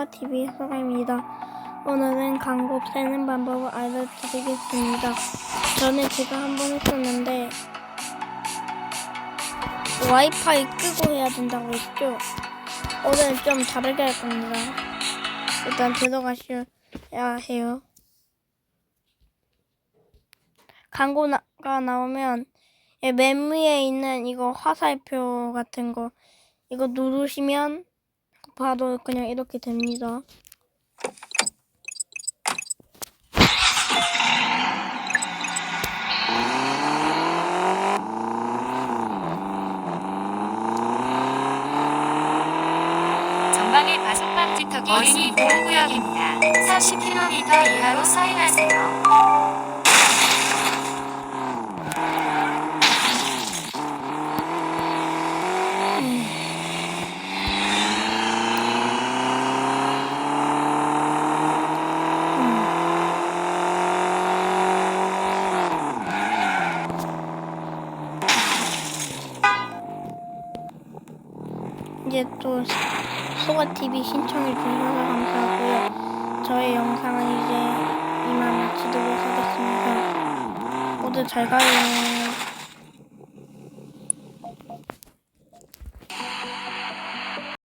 TV 소가입니다. 오늘은 광고 세는 방법을 알려드리겠습니다. 저는 제가 한 번 했었는데 와이파이 끄고 해야 된다고 했죠. 오늘은 좀 다르게 할 겁니다. 일단 들어가셔야 해요. 광고가 나오면 예, 맨 위에 있는 이거 화살표 같은 거 이거 누르시면 바로 그냥 이렇게 됩니다. 전방의 과속방 지턱이 어린이 보호구역입니다. 30km 이하로 서행하세요. 이제 또 소가 TV 신청해 주셔서 감사하고요. 저의 영상은 이제 이만 마치도록 하겠습니다. 모두 잘 가요.